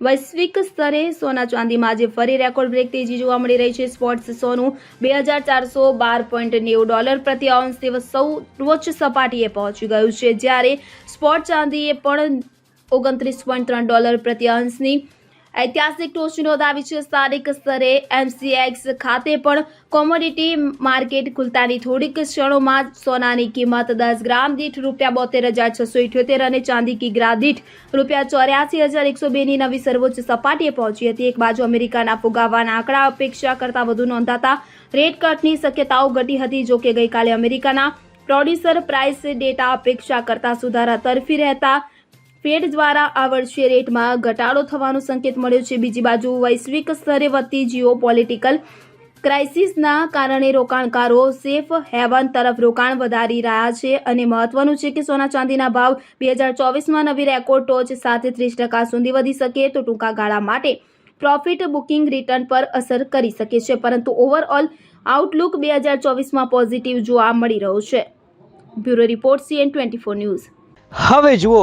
વૈશ્વિક સ્તરે સોના ચાંદીમાં આજે ફરી રેકોર્ડ બ્રેક તેજી જોવા મળી રહી છે. સ્પોર્ટ્સ સોનું બે હજાર ચારસો બાર પોઈન્ટ નેવું ડોલર પ્રતિ આઉન્સ તે સર્વોચ્ચ સપાટીએ પહોંચી ગયું છે. જ્યારે સ્પોટ ચાંદીએ પણ ઓગણત્રીસ પોઈન્ટ ત્રણ ડોલર પ્રતિ અંશની ઐતિહાસિક ટોચ નોંધાવી છે. સ્થાનિક સ્તરે એમસીએક્સ ખાતે પણ કોમોડિટી માર્કેટ ખુલતાની થોડીક ક્ષણોમાં સોનાની કિંમત દસ ગ્રામ દીઠ રૂપિયા બોતેર હજાર છસો ઇઠ્યોતેર અને ચાંદી કિગ્રા દીઠ રૂપિયા ચોર્યાસી હજાર એકસો બેની નવી સર્વોચ્ચ સપાટીએ પહોંચી હતી. એક બાજુ અમેરિકાના ફુગાવાના આંકડા અપેક્ષા કરતાં વધુ નોંધાતા રેટ કટની શક્યતાઓ ઘટી હતી, જો કે ગઈકાલે અમેરિકાના પ્રોડ્યુસર પ્રાઇસ ડેટા અપેક્ષા કરતાં સુધારા તરફી રહેતા ફેડ દ્વારા આ વર્ષે રેટમાં ઘટાડો થવાનો સંકેત મળ્યો છે. બીજી બાજુ વૈશ્વિક સ્તરે વધતી જીઓ પોલિટિકલ ક્રાઇસિસના કારણે રોકાણકારો સેફ હેવન તરફ રોકાણ વધારી રહ્યા છે અને મહત્વનું છે કે સોના ચાંદીના ભાવ બે હજાર ચોવીસમાં નવી રેકોર્ડ ટોચ સાથે ત્રીસ ટકા સુધી વધી શકે તો ટૂંકા ગાળા માટે પ્રોફિટ બુકિંગ રિટર્ન પર અસર કરી શકે છે. પરંતુ ઓવરઓલ આઉટલુક બે હજાર ચોવીસમાં પોઝિટિવ જોવા મળી રહ્યો છે. Bureau report CN twenty four news. હવે જુઓ